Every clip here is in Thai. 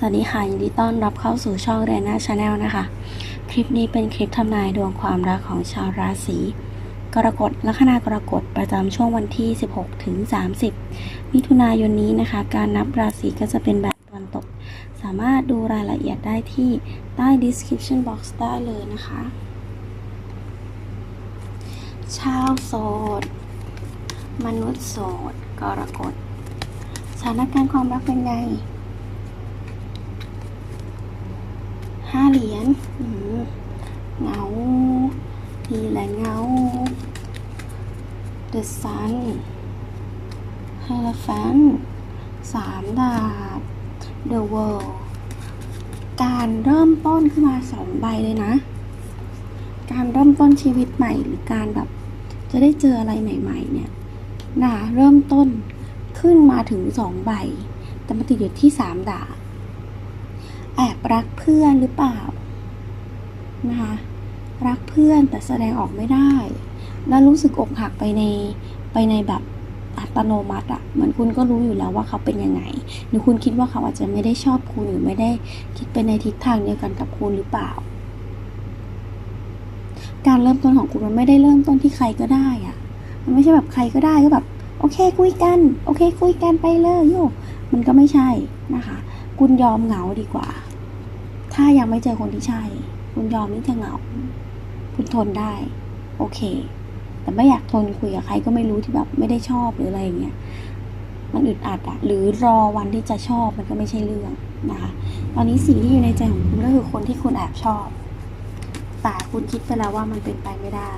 สวัสดีค่ะยินดีต้อนรับเข้าสู่ช่องเรน่าชาแนลนะคะ คลิปนี้เป็นคลิปทำนายดวงความรักของชาวราศีกรกฎลัคนากรกฎประจำช่วงวันที่ 16ถึง30 มิถุนายนนี้นะคะ การนับราศีก็จะเป็นแบบตะวันตก สามารถดูรายละเอียดได้ที่ใต้ description box ได้เลยนะคะ ชาวโสด มนุษย์โสด กรกฎสถานการณ์ความรักเป็นไง ห้าเหรียญเงานี่แหละเงา The Sun h e r o p h a n t สามดาบ The World การเริ่มต้นขึ้นมาสองใบเลยนะ การเริ่มต้นชีวิตใหม่หรือการแบบจะได้เจออะไรใหม่ ๆ เนี่ยนะคะเริ่มต้นขึ้นมาถึงสองใบ แต่มาติดอยู่ที่สามดาบ รักเพื่อนหรือเปล่านะคะรักเพื่อนแต่แสดงออกไม่ได้ แล้วรู้สึกอกหักไปในไปในแบบอัตโนมัติอะเหมือนคุณก็รู้อยู่แล้วว่าเขาเป็นยังไง หรือคุณคิดว่าเขาอาจจะไม่ได้ชอบคุณหรือไม่ได้คิดไปในทิศทางเดียวกันกับคุณหรือเปล่า การเริ่มต้นของคุณมันไม่ได้เริ่มต้นที่ใครก็ได้อะมันไม่ใช่แบบใครก็ได้ก็แบบโอเคคุยกัน โอเคคุยกันไปเลยโยมันก็ไม่ใช่นะคะ คุณยอมเหงาดีกว่า ถ้ายังไม่เจอคนที่ใช่ คุณยอมที่จะเหงา คุณทนได้ โอเค แต่ไม่อยากทนคุยกับใครก็ไม่รู้ที่แบบไม่ได้ชอบหรืออะไรอย่างเงี้ย มันอึดอัดอะหรือรอวันที่จะชอบมันก็ไม่ใช่เรื่องนะคะ ตอนนี้สิ่งที่อยู่ในใจของคุณก็คือคนที่คุณแอบชอบ แต่คุณคิดไปแล้วว่ามันเป็นไปไม่ได้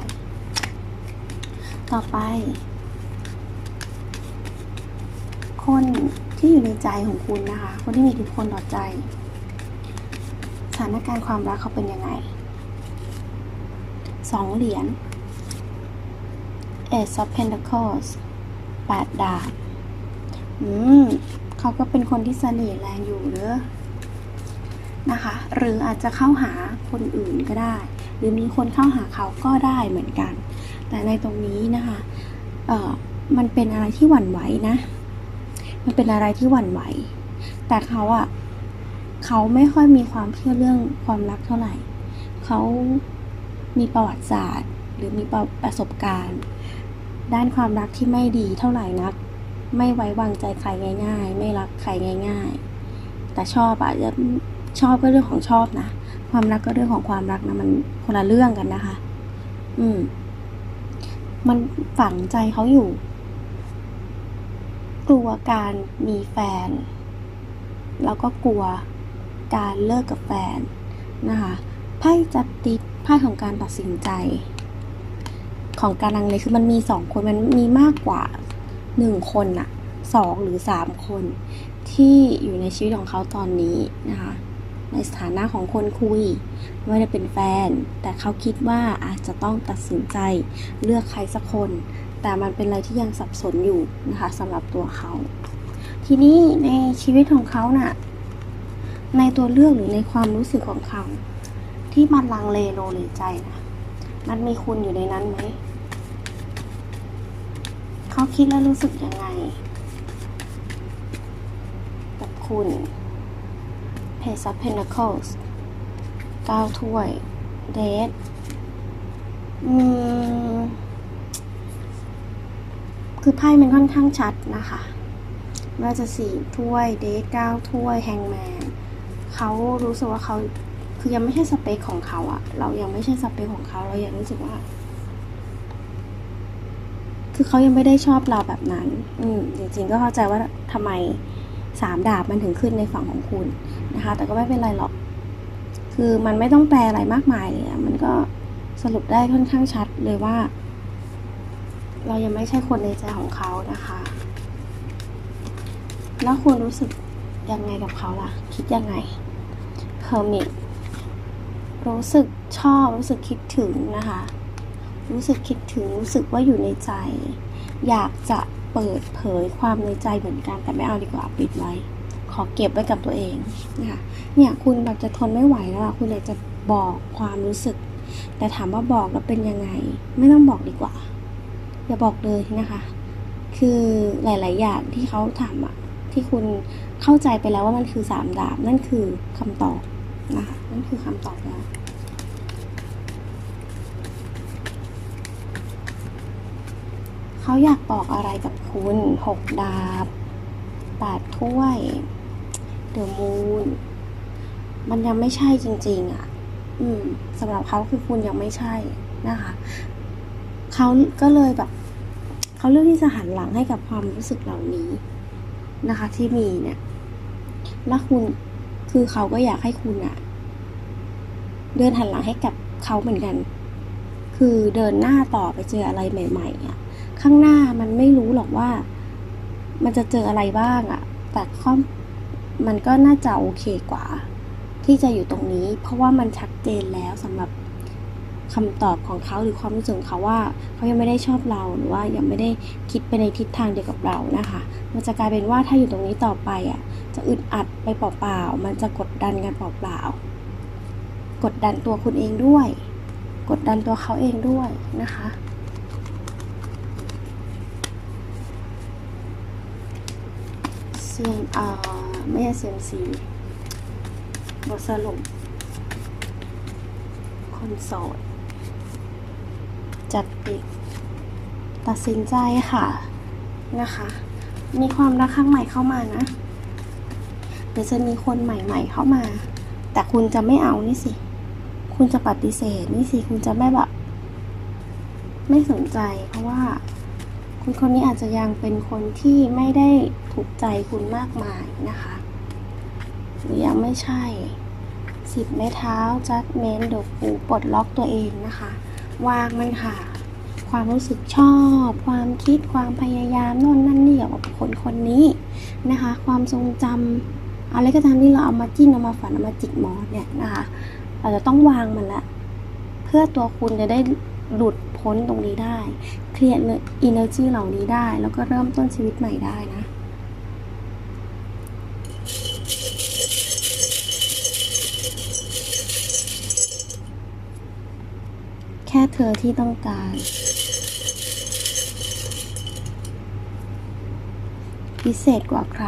ต่อไป คนที่อยู่ในใจของคุณนะคะ คนที่มีอิทธิพลต่อใจ ถานการณ์ความรักเขาเป็นยังไงสองเหรียญ Ace of Pentacles แปดดาบ อืม เขาก็เป็นคนที่เสน่ห์แรงอยู่เด้อนะคะ หรืออาจจะเข้าหาคนอื่นก็ได้ หรือมีคนเข้าหาเขาก็ได้เหมือนกัน แต่ในตรงนี้นะคะ เอ่อ มันเป็นอะไรที่หวั่นไหวนะ มันเป็นอะไรที่หวั่นไหว แต่เขาอะ เขาไม่ค่อยมีความเชื่อเรื่องความรักเท่าไหร่ เขามีประวัติศาสตร์ หรือมีประประสบการณ์ ด้านความรักที่ไม่ดีเท่าไหร่นัก ไม่ไว้วางใจใครง่าย ๆ ไม่รักใครง่าย ๆ แต่ชอบอะจะชอบก็เรื่องของชอบนะ ความรักก็เรื่องของความรักนะมันคนละเรื่องกันนะคะ อืม มันฝังใจเขาอยู่ กลัวการมีแฟน แล้วก็กลัว การเลิกกับแฟนนะคะไพ่จัดติดไพ่ของการตัดสินใจ ของการลังเลคือมันมีสองคนมันมีมากกว่าหนึ่งคนอะสองหรือสามคนที่อยู่ในชีวิตของเขาตอนนี้นะคะในสถานะของคนคุยไม่ได้เป็นแฟน แต่เขาคิดว่าอาจจะต้องตัดสินใจเลือกใครสักคน แต่มันเป็นอะไรที่ยังสับสนอยู่นะคะสำหรับตัวเขา ทีนี้ในชีวิตของเขาน่ะ ในตัวเลือกหรือในความรู้สึกของเขา ที่มันลังเลโลเลใจนะมันมีคุณอยู่ในนั้นไหม เขาคิดและรู้สึกยังไงกับคุณ Page of Pentacles เก้าถ้วยเดทอืมคือไพ่มันค่อนข้างชัดนะคะ ว่าจะสี่ถ้วยเดทเก้าถ้วยแฮงแมน เขารู้สึกว่าเขาคือยังไม่ใช่สเปคของเขาอะเรายังไม่ใช่สเปคของเขาเรายังรู้สึกว่า คือเขายังไม่ได้ชอบเราแบบนั้น อืมจริงๆก็เข้าใจว่าทำไมสามดาบมันถึงขึ้นในฝั่งของคุณนะคะ แต่ก็ไม่เป็นไรหรอก คือมันไม่ต้องแปลอะไรมากมายเลยอะมันก็สรุปได้ค่อนข้างชัดเลยว่า เรายังไม่ใช่คนในใจของเขานะคะ แล้วคุณรู้สึกยังไงกับเขาล่ะ คิดยังไง Hermit รู้สึกชอบรู้สึกคิดถึงนะคะ รู้สึกคิดถึงรู้สึกว่าอยู่ในใจ อยากจะเปิดเผยความในใจเหมือนกัน แต่ไม่เอาดีกว่าปิดไว้ ขอเก็บไว้กับตัวเองนะคะเนี่ยคุณแบบจะทนไม่ไหวแล้วคุณอยากจะบอกความรู้สึก แต่ถามว่าบอกแล้วเป็นยังไง ไม่ต้องบอกดีกว่า อย่าบอกเลยนะคะ คือหลาย ๆ อย่างที่เขาทำอะที่คุณเข้าใจไปแล้วว่ามันคือสามดาบนั่นคือคำตอบ นะคะนั่นคือคำตอบแล้วเขาอยากบอกอะไรกับคุณหกดาบแปดถ้วยเดอะมูนมันยังไม่ใช่จริง ๆอะ อืมสำหรับเขาคือคุณยังไม่ใช่นะคะเขาก็เลยแบบเขาเลือกที่จะหันหลังให้กับความรู้สึกเหล่านี้นะคะ ที่มีเนี่ยแล้วคุณ คือเขาก็อยากให้คุณอะเดินหันหลังให้กับเขาเหมือนกัน คือเดินหน้าต่อไปเจออะไรใหม่ๆอะข้างหน้ามันไม่รู้หรอกว่า มันจะเจออะไรบ้างอะแต่ข้อมันก็น่าจะโอเคกว่า ที่จะอยู่ตรงนี้ เพราะว่ามันชัดเจนแล้วสำหรับ คำตอบของเขาหรือความรู้สึกของเขาว่าเขายังไม่ได้ชอบเราหรือว่ายังไม่ได้คิดไปในทิศทางเดียวกับเรานะคะ มันจะกลายเป็นว่าถ้าอยู่ตรงนี้ต่อไปอะจะอึดอัดไปเปล่าๆมันจะกดดันกันเปล่าๆกดดันตัวคุณเองด้วย กดดันตัวเขาเองด้วยนะคะเซียนอ่าไม่ใช่เซียมซีบทสรุปคนโสด จัดปิดตัดสินใจค่ะนะคะ มีความรักครั้งใหม่เข้ามานะเดี๋ยวจะมีคนใหม่ๆเข้ามา แต่คุณจะไม่เอานี่สิ คุณจะปฏิเสธนี่สิ คุณจะไม่แบบ ไม่สนใจ เพราะว่า คุณคนนี้อาจจะยังเป็นคนที่ไม่ได้ถูกใจคุณมากมายนะคะ หรือยังไม่ใช่สิบไม้เท้าจัดเมนเดยวปูปลดล็อกตัวเองนะคะ วางมันค่ะ ความรู้สึกชอบ ความคิดความพยายามโน่นนั่นนี่กับคนคนนี้นะคะ ความทรงจำอะไรก็ตามที่เราเอามาจิ้นเอามาฝันเอามาจิกหมอนเนี่ยนะคะเราจะต้องวางมันละ เพื่อตัวคุณจะได้หลุดพ้นตรงนี้ได้ เคลียร์อินเนอร์จีเหล่านี้ได้ แล้วก็เริ่มต้นชีวิตใหม่ได้นะ แค่เธอที่ต้องการ พิเศษกว่าใคร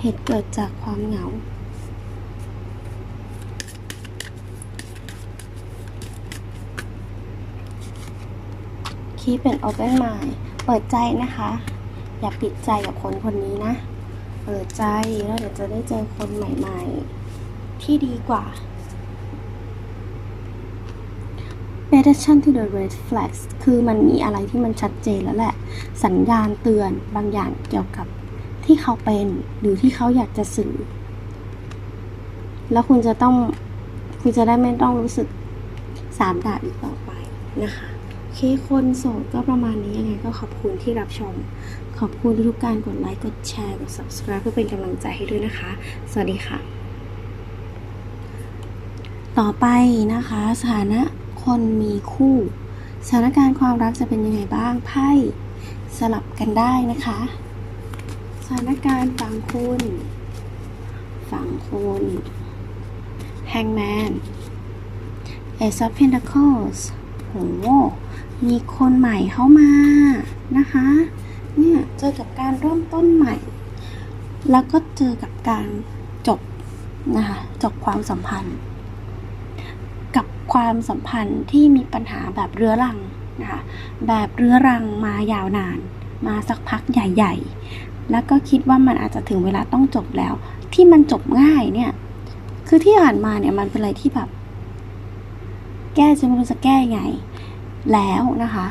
เหตุเกิดจากความเหงาคีเป็น open mind เปิดใจนะคะ อย่าปิดใจกับคนคนนี้นะ เปิดใจแล้วเดี๋ยวจะได้เจอคนใหม่ๆ ที่ดีกว่า Pay attention to the red flags คือมันมีอะไรที่มันชัดเจนแล้วแหละ สัญญาณเตือนบางอย่างเกี่ยวกับที่เขาเป็นหรือที่เขาอยากจะสื่อ แล้วคุณจะต้องคุณจะได้ไม่ต้องรู้สึกสามดาบอีกต่อไปนะคะ โอเคคนโสดก็ประมาณนี้ยังไงก็ขอบคุณที่รับชม ขอบคุณทุกการกดไลค์ กดแชร์ กด subscribe เพื่อเป็นกำลังใจให้ด้วยนะคะ สวัสดีค่ะ ต่อไปนะคะ สถานะคนมีคู่ สถานการณ์ความรักจะเป็นยังไงบ้าง ไพ่สลับกันได้นะคะ สถานการณ์ฝั่งคุณฝั่งคุณ Hangman Ace of Pentacles โหมีคนใหม่เข้ามานะคะ เนี่ยเจอกับการเริ่มต้นใหม่ แล้วก็เจอกับการจบนะคะจบความสัมพันธ์ กับความสัมพันธ์ที่มีปัญหาแบบเรื้อรังนะคะแบบเรื้อรังมายาวนาน มาสักพักใหญ่ ๆ แล้วก็คิดว่ามันอาจจะถึงเวลาต้องจบแล้ว ที่มันจบง่ายเนี่ยคือที่ผ่านมาเนี่ยมันเป็นอะไรที่แบบ แก้จะไม่รู้จะแก้ยังไง แล้วนะคะ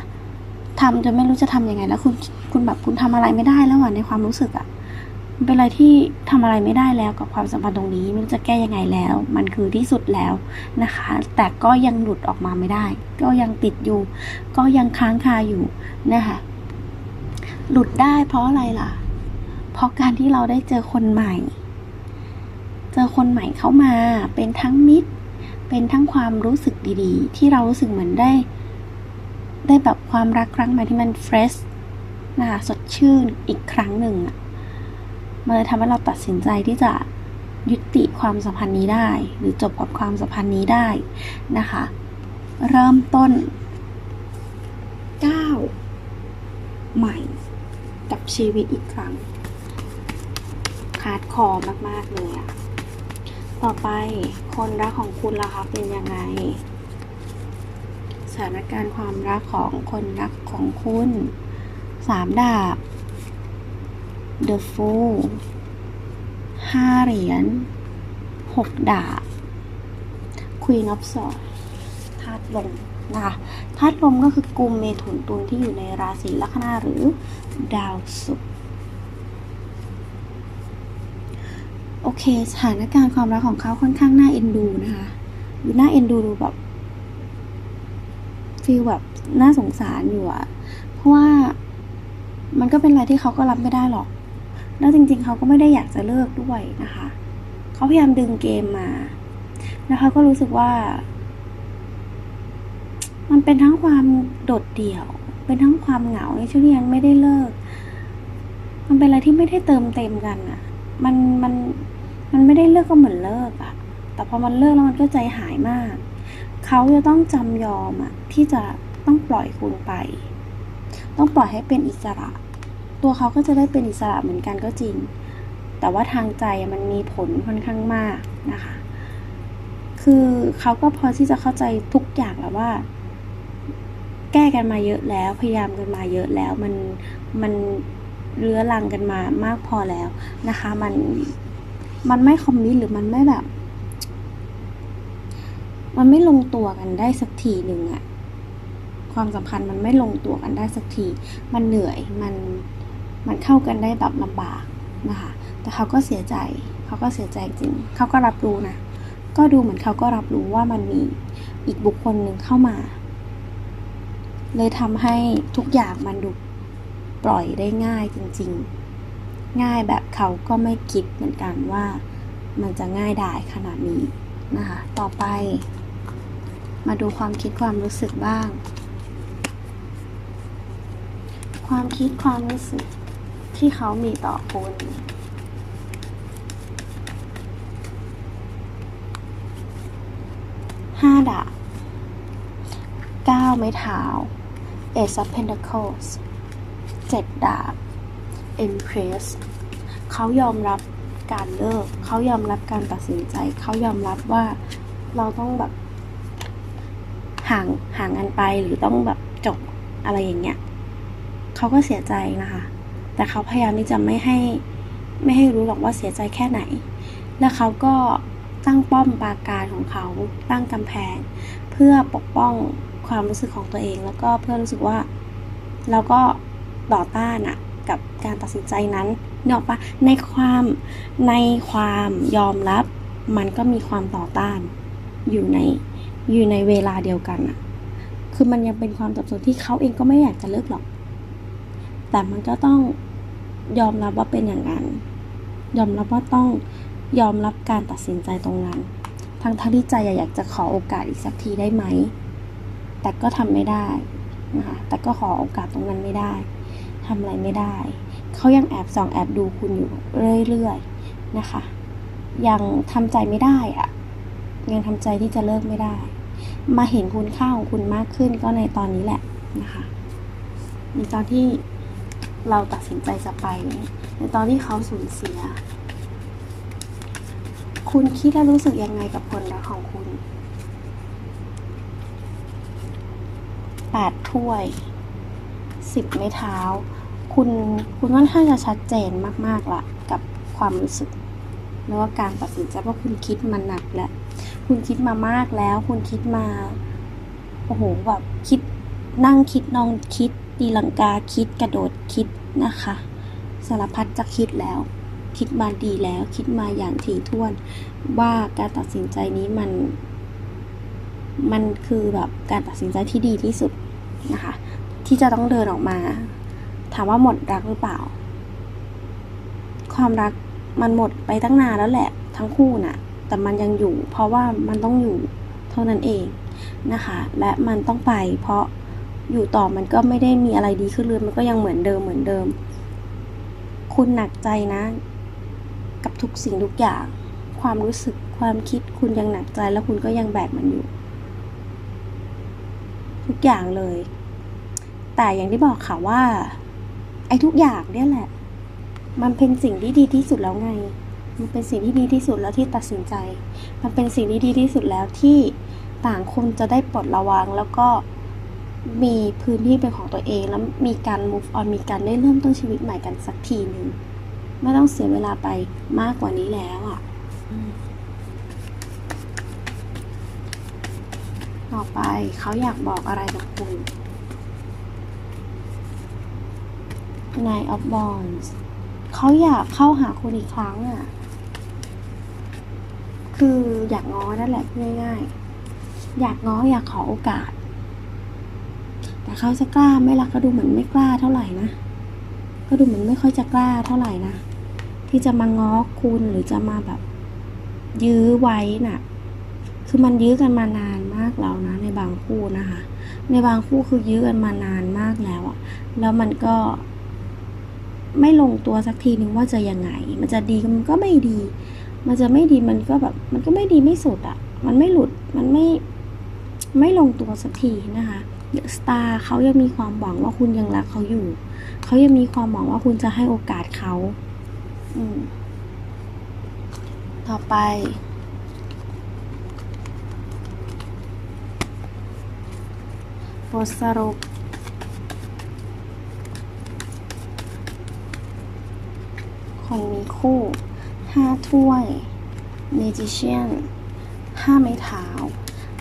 ทำจะไม่รู้จะทำยังไง แล้วคุณ คุณแบบคุณทำอะไรไม่ได้แล้วอะในความรู้สึกอะมันเป็นอะไรที่ทำอะไรไม่ได้แล้วกับความสัมพันธ์ตรงนี้ไม่รู้จะแก้ยังไงแล้ว มันคือที่สุดแล้วนะคะ แต่ก็ยังหลุดออกมาไม่ได้ ก็ยังติดอยู่ ก็ยังค้างคาอยู่นะคะหลุดได้เพราะอะไรล่ะ เพราะการที่เราได้เจอคนใหม่ เจอคนใหม่เข้ามา เป็นทั้งมิตร เป็นทั้งความรู้สึกดีๆ ที่เรารู้สึกเหมือนได้ ได้แบบความรักครั้งใหม่ที่มันเฟรช นะคะสดชื่นอีกครั้งหนึ่งมันเลยทำให้เราตัดสินใจที่จะยุติความสัมพันธ์นี้ได้ หรือจบกับความสัมพันธ์นี้ได้นะคะ เริ่มต้นก้าวใหม่กับชีวิตอีกครั้งคาดคอมาก ๆ เลยอะต่อไปคนรักของคุณล่ะคะเป็นยังไง สถานการณ์ความรักของคนรักของคุณ สามดาบ The Fool ห้าเหรียญหกดาบ Queen of Swords ธาตุลมนะคะธาตุลมก็คือกลุ่มเมถุนตุลที่อยู่ในราศีลัคนาหรือดาวศุกร์โอเค สถานการณ์ความรักของเขาค่อนข้างน่าเอ็นดูนะคะดูน่าเอ็นดูดูแบบฟีลแบบน่าสงสารอยู่อะเพราะว่า มันก็เป็นอะไรที่เขาก็รับไม่ได้หรอก แล้วจริงๆ เขาก็ไม่ได้อยากจะเลิกด้วยนะคะ เขาพยายามดึงเกมมา แล้วเขาก็รู้สึกว่า มันเป็นทั้งความโดดเดี่ยว เป็นทั้งความเหงาในช่วงที่ยังไม่ได้เลิก มันเป็นอะไรที่ไม่ได้เติมเต็มกันอะมันมันมันไม่ได้เลิกก็เหมือนเลิกอะแต่พอมันเลิกแล้วมันก็ใจหายมาก เขาจะต้องจำยอมอะที่จะต้องปล่อยคุณไป ต้องปล่อยให้เป็นอิสระ ตัวเขาก็จะได้เป็นอิสระเหมือนกันก็จริง แต่ว่าทางใจมันมีผลค่อนข้างมากนะคะ คือเขาก็พอที่จะเข้าใจทุกอย่างแล้วว่า แก้กันมาเยอะแล้ว พยายามกันมาเยอะแล้ว มันมันเรื้อรังกันมามากพอแล้วนะคะ มันมันไม่คอมมิตหรือมันไม่แบบ มันไม่ลงตัวกันได้สักทีหนึ่งอะ ความสัมพันธ์มันไม่ลงตัวกันได้สักที มันเหนื่อย มัน มันเข้ากันได้แบบลำบากนะคะ แต่เขาก็เสียใจ เขาก็เสียใจจริง เขาก็รับรู้นะ ก็ดูเหมือนเขาก็รับรู้ว่ามันมีอีกบุคคลหนึ่งเข้ามา เลยทำให้ทุกอย่างมันดูปล่อยได้ง่ายจริง ๆ ง่ายแบบเขาก็ไม่คิดเหมือนกันว่ามันจะง่ายดายขนาดนี้นะคะ ต่อไปมาดูความคิดความรู้สึกบ้าง ความคิดความรู้สึกที่เขามีต่อคุณห้าดาบเก้าไม้เท้า Ace of Pentacles เจ็ดดาบ Empress เขายอมรับการเลิก เขายอมรับการตัดสินใจ เขายอมรับว่าเราต้องแบบห่างห่างกันไปหรือต้องแบบจบอะไรอย่างเงี้ย เขาก็เสียใจนะคะ แต่เขาพยายามที่จะไม่ให้ไม่ให้รู้หรอกว่าเสียใจแค่ไหน แล้วเขาก็ตั้งป้อมปราการของเขาตั้งกำแพง เพื่อปกป้องความรู้สึกของตัวเอง แล้วก็เพื่อรู้สึกว่าเราก็ต่อต้านอะกับการตัดสินใจนั้นเนอะปะในความในความยอมรับ มันก็มีความต่อต้าน อยู่ในอยู่ในเวลาเดียวกันอะคือมันยังเป็นความสับสนที่เขาเองก็ไม่อยากจะเลิกหรอก แต่มันก็ต้องยอมรับว่าเป็นอย่างนั้น ยอมรับว่าต้องยอมรับการตัดสินใจตรงนั้น ทั้งทั้งที่ใจอยากจะขอโอกาสอีกสักทีได้ไหม แต่ก็ทำไม่ได้นะคะ แต่ก็ขอโอกาสตรงนั้นไม่ได้ทำอะไรไม่ได้ เขายังแอบส่องแอบดูคุณอยู่เรื่อยๆนะคะ ยังทำใจไม่ได้อะยังทำใจที่จะเลิกไม่ได้ มาเห็นคุณค่าของคุณมากขึ้นก็ในตอนนี้แหละนะคะในตอนที่ เราตัดสินใจจะไปในตอนที่เขาสูญเสีย คุณคิดและรู้สึกยังไงกับคนรักของคุณแปดถ้วยสิบไม้เท้า คุณคุณค่อนข้างจะชัดเจนมากๆละกับความรู้สึกแล้วก็การตัดสินใจว่าะคุณคิดมาหนักแล้วคุณคิดมามากแล้ว คุณคิดมาโอ้โหแบบคิดนั่งคิดนอนคิด ตีลังกาคิดกระโดดคิดนะคะ สารพัดจะคิดแล้ว คิดมาดีแล้ว คิดมาอย่างถี่ถ้วน ว่าการตัดสินใจนี้มัน มันคือแบบการตัดสินใจที่ดีที่สุดนะคะ ที่จะต้องเดินออกมา ถามว่าหมดรักหรือเปล่า ความรักมันหมดไปตั้งนานแล้วแหละ ทั้งคู่น่ะ แต่มันยังอยู่ เพราะว่ามันต้องอยู่เท่านั้นเองนะคะ และมันต้องไปเพราะ อยู่ต่อมันก็ไม่ได้มีอะไรดีขึ้นเลยมันก็ยังเหมือนเดิมเหมือนเดิม คุณหนักใจนะ กับทุกสิ่งทุกอย่าง ความรู้สึกความคิดคุณยังหนักใจแล้วคุณก็ยังแบกมันอยู่ ทุกอย่างเลย แต่อย่างที่บอกค่ะว่า ไอ้ทุกอย่างเนี่ยแหละ มันเป็นสิ่งที่ดีที่สุดแล้วไง มันเป็นสิ่งที่ดีที่สุดแล้วที่ตัดสินใจ มันเป็นสิ่งที่ดีที่สุดแล้วที่ต่างคนจะได้ปลดระวางแล้วก็ มีพื้นที่เป็นของตัวเอง แล้วมีการ move on มีการได้เริ่มต้นชีวิตใหม่กันสักทีหนึ่งไม่ต้องเสียเวลาไปมากกว่านี้แล้วอะอืมต่อไปเขาอยากบอกอะไรกับคุณ Nine of Wands เขาอยากเข้าหาคุณอีกครั้งอะ คืออยากง้อนั่นแหละพูดง่ายๆ อยากง้ออยากขอโอกาส แต่เขาจะกล้าไหม่ละก็ดูเหมือนไม่กล้าเท่าไหร่นะ ก็ดูเหมือนไม่ค่อยจะกล้าเท่าไหร่นะ ที่จะมาง้อคุณหรือจะมาแบบ ยื้อไว้น่ะ คือมันยื้อกันมานานมากแล้วนะ ในบางคู่นะคะ ในบางคู่คือยื้อกันมานานมากแล้วอะแล้วมันก็ไม่ลงตัวสักทีนึงว่าจะยังไง มันจะดีมันก็ไม่ดี มันจะไม่ดีมันก็แบบ มันก็ไม่ดีไม่สุดอะมันไม่หลุด มันไม่ ไม่ลงตัวสักทีนะคะ สตาร์เขายังมีความหวังว่าคุณยังรักเขาอยู่ เขายังมีความหวังว่าคุณจะให้โอกาสเขาอต่อไป บทสรุปคนมีคู่ห้าถ้วย magician ห้าไม้เท้า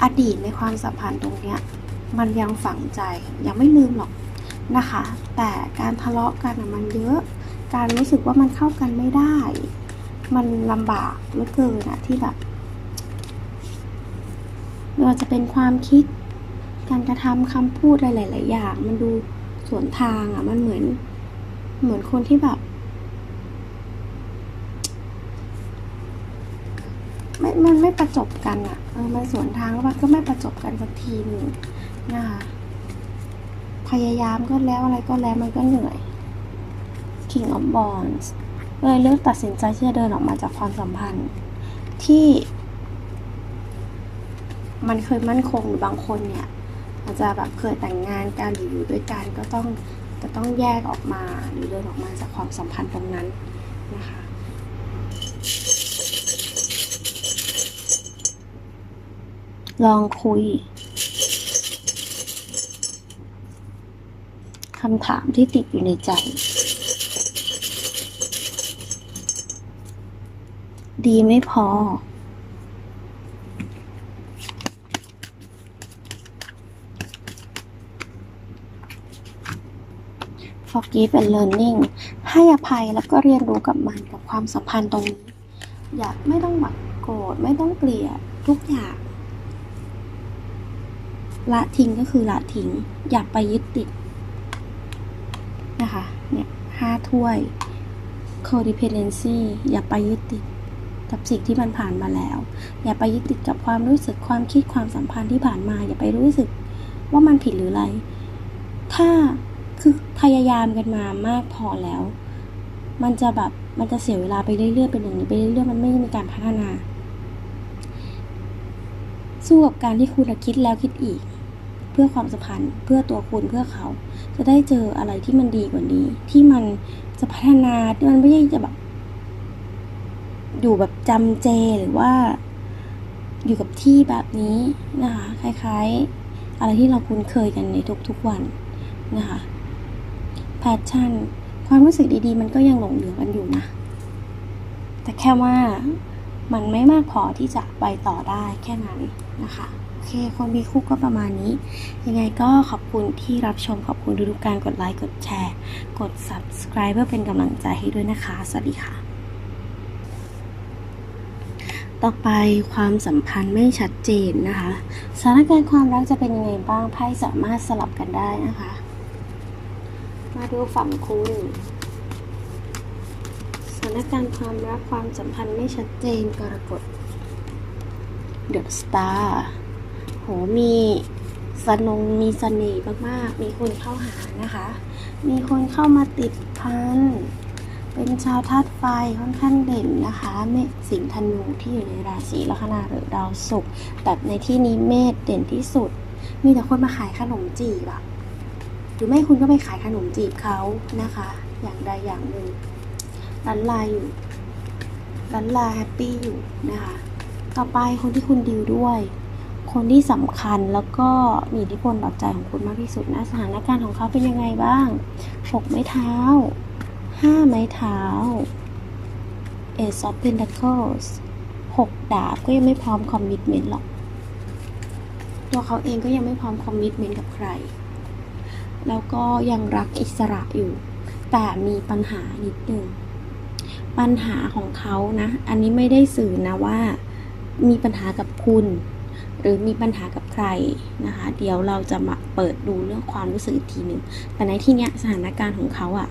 อดีตในความสัมพันธ์ตรงเนี้ย มันยังฝังใจยังไม่ลืมหรอกนะคะ แต่การทะเลาะกันอะมันเยอะ การรู้สึกว่ามันเข้ากันไม่ได้ มันลำบากเหลือเกินอะที่แบบไม่ว่าจะเป็นความคิด การกระทำคำพูดอะไรหลายๆอย่าง มันดูสวนทางอะมันเหมือน เหมือนคนที่แบบไม่มันไม่ประจบกันอะเออมันสวนทางแล้วมันก็ไม่ประจบกันสักทีหนึ่ง นะคะพยายามก็แล้วอะไรก็แล้วมันก็เหนื่อย King of Wands เลยเลือกตัดสินใจที่จะเดินออกมาจากความสัมพันธ์ ที่ มันเคยมั่นคงหรือบางคนเนี่ยอาจจะแบบเคยแต่งงานกันหรืออยู่ด้วยกันก็ต้องจะต้องแยกออกมาหรือเดินออกมาจากความสัมพันธ์ตรงนั้นนะคะลองคุย คำถามที่ติดอยู่ในใจ ดีไม่พอ forgive and learning ให้อภัยแล้วก็เรียนรู้กับมันกับความสัมพันธ์ตรงนี้ อย่าไม่ต้องแบบโกรธไม่ต้องเกลียดทุกอย่าง ละทิ้งก็คือละทิ้ง อย่าไปยึดติด นะคะ เนี่ยห้าถ้วย codependency อย่าไปยึดติดกับสิ่งที่มันผ่านมาแล้ว อย่าไปยึดติดกับความรู้สึกความคิดความสัมพันธ์ที่ผ่านมา อย่าไปรู้สึกว่ามันผิดหรืออะไร ถ้าคือพยายามกันมามากพอแล้ว มันจะแบบมันจะเสียเวลาไปเรื่อยๆเป็นอย่างนี้ไปเรื่อยๆมันไม่มีการพัฒนา สู้กับการที่คุณคิดแล้วคิดอีก พื่อความสัมพันธ์ เพื่อตัวคุณเพื่อเขา จะได้เจออะไรที่มันดีกว่านี้ ที่มันจะพัฒนาที่มันไม่ใช่จะแบบอยู่แบบจำเจหรือว่า อยู่กับที่แบบนี้นะคะคล้ายๆ อะไรที่เราคุ้นเคยกันในทุกๆวันนะคะแพชชั่น ความรู้สึกดีๆ มันก็ยังหลงเหลือกันอยู่นะ แต่แค่ว่ามันไม่มากพอที่จะไปต่อได้แค่นั้นนะคะ เค คนมีคู่ก็ประมาณนี้ ยังไงก็ขอบคุณที่รับชมขอบคุณทุกๆการกดไลค์กดแชร์ กด subscribe เพื่อเป็นกำลังใจให้ด้วยนะคะ สวัสดีค่ะ ต่อไปความสัมพันธ์ไม่ชัดเจนนะคะสถานการณ์ความรักจะเป็นยังไงบ้างไพ่สามารถสลับกันได้นะคะ มาดูฝั่งคุณสถานการณ์ความรักความสัมพันธ์ไม่ชัดเจนกรกฎ The Star โหมีสนงมีเสน่ห์มากๆ มีคนเข้าหานะคะ มีคนเข้ามาติดพัน เป็นชาวธาตุไฟค่อนข้างเด่นนะคะเมษสิงห์ธนูที่อยู่ในราศีลัคนาหรือดาวศุกร์แต่ในที่นี้เมษเด่นที่สุด มีแต่คนมาขายขนมจีบอะหรือไม่คุณก็ไปขายขนมจีบเขานะคะ อย่างใดอย่างหนึ่งร้านลายอยู่ร้านลาแฮปปี้อยู่นะคะ ต่อไปคนที่คุณดีลด้วย คนที่สำคัญแล้วก็มีอิทธิพลต่อใจของคุณมากที่สุดนะสถานการณ์ของเขาเป็นยังไงบ้างหกไม้เท้าห้าไม้เท้า Ace of Pentacles หกดาบก็ยังไม่พร้อมคอมมิ t เมนต์หรอก ตัวเขาเองก็ยังไม่พร้อมคอมมิ t เมนต์กับใคร แล้วก็ยังรักอิสระอยู่ แต่มีปัญหานิดนึงปัญหาของเขานะ อันนี้ไม่ได้สื่อนะว่า มีปัญหากับคุณ หรือมีปัญหากับใครนะคะ เดี๋ยวเราจะมาเปิดดูเรื่องความรู้สึกอีกทีหนึ่งแต่ในที่เนี้ยสถานการณ์ของเขาอะ่ะ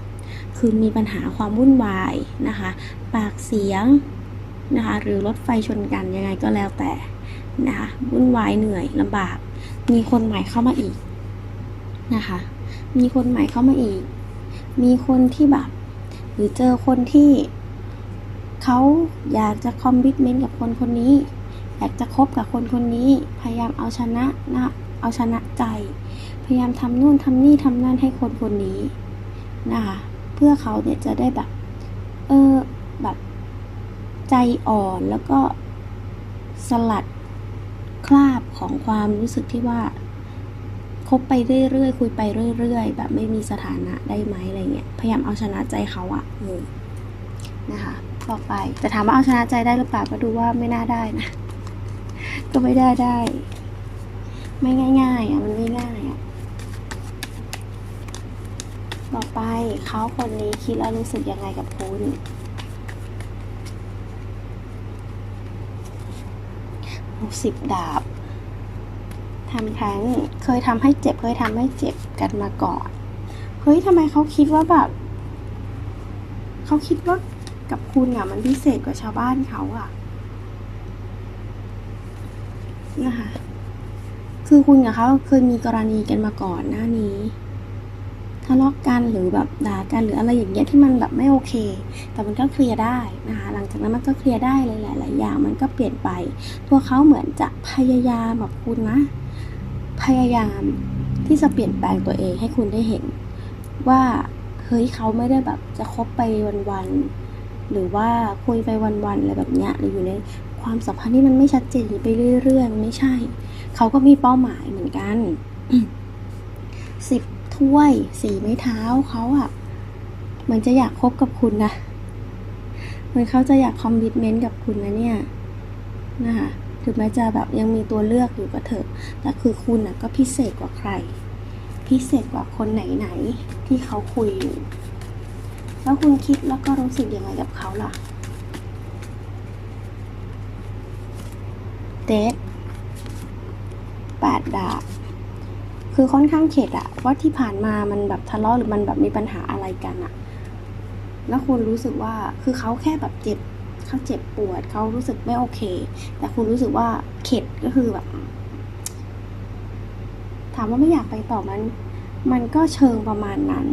คือมีปัญหาความวุ่นวายนะคะ ปากเสียงนะคะหรือรถไฟชนกันยังไงก็แล้วแต่นะคะวุ่นวายเหนื่อยลำบาก มีคนใหม่เข้ามาอีกนะคะ มีคนใหม่เข้ามาอีก มีคนที่แบบ หรือเจอคนที่เขาอยากจะคอมมิ t เมนต์กับคนคนนี้ อยากจะคบกับคนคนนี้ พยายามเอาชนะนะ เอาชนะใจ พยายามทำนู่นทำนี่ทำนั่นให้คนคนนี้นะคะเพื่อเขาเนี่ยจะได้แบบ เออแบบใจอ่อนแล้วก็สลัดคราบของความรู้สึกที่ว่าคบไปเรื่อยๆ คุยไปเรื่อยๆ แบบไม่มีสถานะได้ไหมอะไรเงี้ย พยายามเอาชนะใจเขาอะเออนะคะ ต่อไป แต่ถามว่าเอาชนะใจได้หรือเปล่าก็ดูว่าไม่น่าได้นะ ก็ไม่ได้ได้ ไม่ง่ายๆอะมันไม่ง่ายอะต่อไปเขาคนนี้คิดแล้วรู้สึกยังไงกับคุณหกสิบดาบทำแท้งเคยทำให้เจ็บเคยทำให้เจ็บกันมาก่อน เฮ้ยทำไมเขาคิดว่าแบบ เขาคิดว่ากับคุณอะ มันพิเศษกว่าชาวบ้านเขาอะ นะคะ คือคุณกับเขาเคยมีกรณีกันมาก่อนหน้านี้ทะเลาะกกันหรือแบบด่ากันหรืออะไรอย่างเงี้ยที่มันแบบไม่โอเค แต่มันก็เคลียร์ได้นะคะ หลังจากนั้นมันก็เคลียร์ได้เลยหลายๆอย่างมันก็เปลี่ยนไป ตัวเขาเหมือนจะพยายามแบบคุณนะ พยายามที่จะเปลี่ยนแปลงตัวเองให้คุณได้เห็น ว่าเฮ้ยเขาไม่ได้แบบจะคบไปวันๆหรือว่าคุยไปวันๆอะไรแบบเนี้ยหรืออยู่ใน ความสัมพันธ์ที่มันไม่ชัดเจนไปเรื่อยๆมันไม่ใช่ เขาก็มีเป้าหมายเหมือนกันสิบถ้วยสีไม้เท้าเขาอะเหมือนจะอยากคบกับคุณนะเหมือนเขาจะอยากคอมมิชเมนต์กับคุณนะเนี่ยนะคะถึงแม้จะแบบยังมีตัวเลือกอยู่ก็เถอะ แต่คือคุณอะก็พิเศษกว่าใคร พิเศษกว่าคนไหนๆที่เขาคุยอยู่ แล้วคุณคิดแล้วก็รู้สึกยังไงกับเขาล่ะ เดทแปดดาบ คือค่อนข้างเข็ดอะว่าที่ผ่านมามันแบบทะเลาะหรือมันแบบมีปัญหาอะไรกันอะแล้วคุณรู้สึกว่าคือเขาแค่แบบเจ็บเขาเจ็บปวดเขารู้สึกไม่โอเค แต่คุณรู้สึกว่าเข็ดก็คือแบบ ถามว่าไม่อยากไปต่อมัน มันก็เชิงประมาณนั้น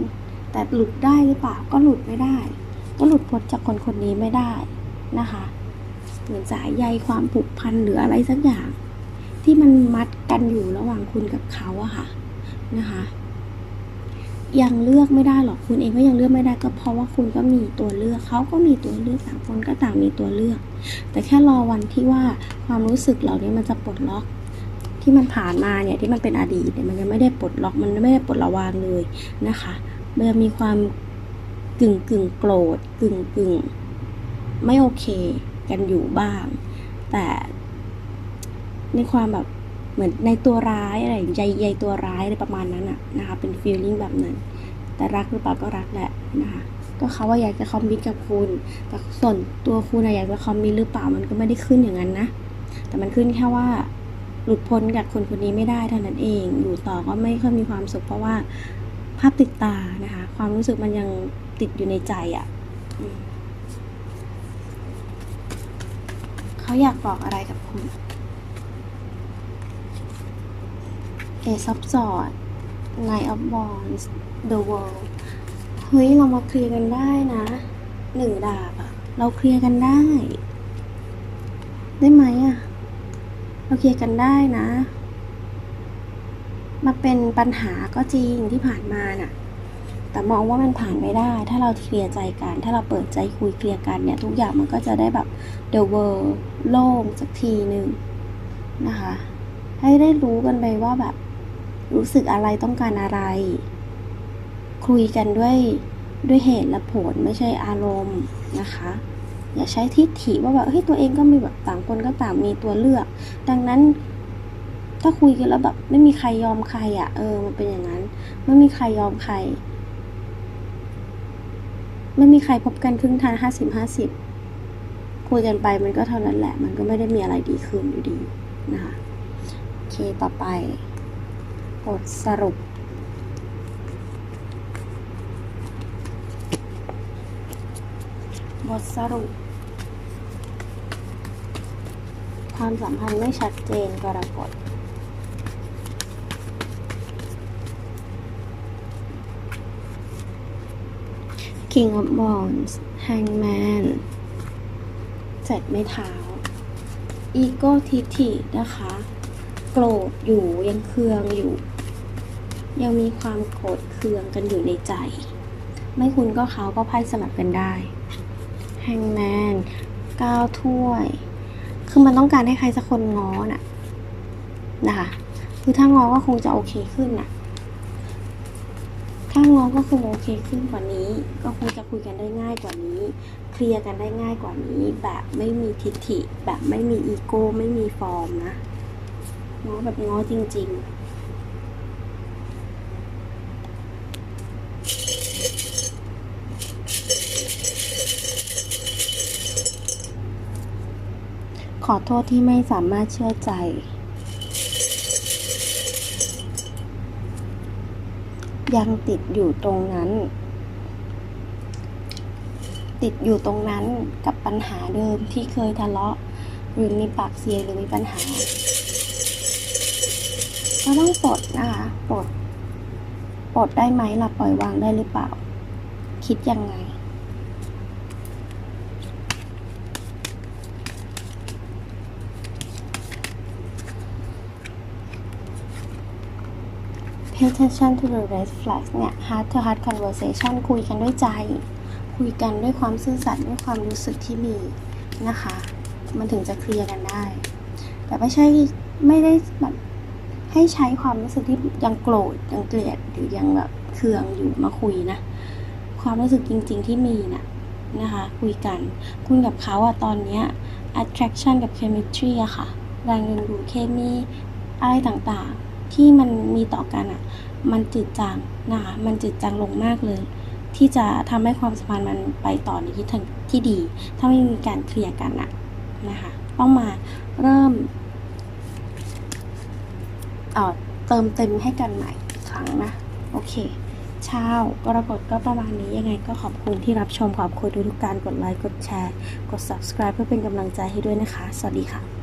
แต่หลุดได้หรือเปล่าก็หลุดไม่ได้ ก็หลุดพ้นจากคนคนนี้ไม่ได้นะคะ เหมือนสายใยความผูกพันหรืออะไรสักอย่าง ที่มันมัดกันอยู่ระหว่างคุณกับเขาอะค่ะนะคะ ยังเลือกไม่ได้หรอกคุณเองก็ยังเลือกไม่ได้ก็เพราะว่าคุณก็มีตัวเลือกเขาก็มีตัวเลือกต่างคนก็ต่างมีตัวเลือก แต่แค่รอวันที่ว่าความรู้สึกเหล่านี้มันจะปลดล็อกที่มันผ่านมาเนี่ยที่มันเป็นอดีตเนี่ยมันยังไม่ได้ปลดล็อกมันไม่ได้ปลดระวางเลยนะคะมันจะมีความกึ่งกึ่งโกรธกึ่งกึ่งไม่โอเค กันอยู่บ้าง แต่ในความแบบเหมือนในตัวร้ายอะไรใยใยตัวร้ายอะไรประมาณนั้นอะนะคะ เป็นฟีลลิ่งแบบนั้น แต่รักหรือเปล่าก็รักแหละนะคะ ก็เขาว่าอยากจะคอมมิตกับคุณ แต่ส่วนตัวคุณอะอยากจะคอมมิตหรือเปล่ามันก็ไม่ได้ขึ้นอย่างนั้นนะ แต่มันขึ้นแค่ว่าหลุดพ้นจากคนคนนี้ไม่ได้เท่านั้นเอง อยู่ต่อก็ไม่ค่อยมีความสุขเพราะว่าภาพติดตานะคะ ความรู้สึกมันยังติดอยู่ในใจอะ่ะอืม เขาอยากบอกอะไรกับคุณเอซับสอด Knight of Wands The World เฮ้ย เรามาเคลียร์กันได้นะหนึ่งดาบอะเราเคลียร์กันได้ ได้ไหมอะเราเคลียร์กันได้นะ มาเป็นปัญหาก็จริงที่ผ่านมาน่ะ แต่มองว่ามันผ่านไม่ได้ ถ้าเราเคลียร์ใจกัน ถ้าเราเปิดใจคุยเคลียร์กันเนี่ย ทุกอย่างมันก็จะได้แบบ the world โล่งสักทีหนึ่งนะคะ ให้ได้รู้กันไปว่าแบบ รู้สึกอะไรต้องการอะไร คุยกันด้วยด้วยเหตุและผลไม่ใช่อารมณ์นะคะ อย่าใช้ทิฏฐิว่าแบบเฮ้ยตัวเองก็มีแบบต่างคนก็ต่างมีตัวเลือก ดังนั้นถ้าคุยกันแล้วแบบไม่มีใครยอมใครอะ่ะ เออ มันเป็นอย่างนั้น ไม่มีใครยอมใคร ไม่มีใครพบกันครึ่งทางห้าสิบห้าสิบคุยกันไปมันก็เท่านั้นแหละ มันก็ไม่ได้มีอะไรดีขึ้นอยู่ดีนะคะโอเคต่อไปบทสรุป บทสรุป ความสัมพันธ์ไม่ชัดเจนกรกฎ King of Wands Hangman เจ็ดไม้เท้าอีโก้ทิฐินะคะ โกรธอยู่ยังเคืองอยู่ ยังมีความโกรธเคืองกันอยู่ในใจ ไม่คุณก็เขาก็ไพ่สลับกันได้แฮงแมนเก้าถ้วย คือมันต้องการให้ใครสักคนง้อน่ะนะคะ คือถ้าง้อก็คงจะโอเคขึ้นน่ะ ถ้าง้อก็คงโอเคขึ้นกว่านี้ ก็คงจะคุยกันได้ง่ายกว่านี้ เคลียร์กันได้ง่ายกว่านี้ แบบไม่มีทิฐิ แบบไม่มีอีโก้ ไม่มีฟอร์มนะง้อแบบง้อจริง ๆขอโทษที่ไม่สามารถเชื่อใจ ยังติดอยู่ตรงนั้น ติดอยู่ตรงนั้นกับปัญหาเดิมที่เคยทะเลาะหรือมีปากเสียงหรือมีปัญหา ก็ต้องปลดนะคะปลดปลดได้ไหมล่ะปล่อยวางได้หรือเปล่า คิดยังไง attention to the red flags เนี่ย heart to heart conversation คุยกันด้วยใจ คุยกันด้วยความซื่อสัตย์ด้วยความรู้สึกที่มีนะคะ มันถึงจะเคลียร์กันได้ แต่ไม่ใช่ไม่ได้แบบให้ใช้ความรู้สึกที่ยังโกรธยังเกลียดหรือยังแบบเคืองอยู่มาคุยนะ ความรู้สึกจริง ๆ ที่มีน่ะนะคะคุยกัน คุณกับเขาอะตอนเนี้ย attraction กับ chemistry อะค่ะแรงดึงดูดเคมีอะไรต่างๆ ที่มันมีต่อกันอะมันจืดจางนะคะมันจืดจางลงมากเลย ที่จะทำให้ความสัมพันธ์มันไปต่อในทิศทางที่ดี ถ้าไม่มีการเคลียร์กันอะนะคะต้องมาเริ่มเอ่อเติมเต็มให้กันใหม่ครั้งนะ โอเคเช้ากรกฎก็ประมาณนี้ยังไงก็ขอบคุณที่รับชมขอบคุณทุกการกดไลค์กดแชร์ กด subscribe เพื่อเป็นกำลังใจให้ด้วยนะคะ สวัสดีค่ะ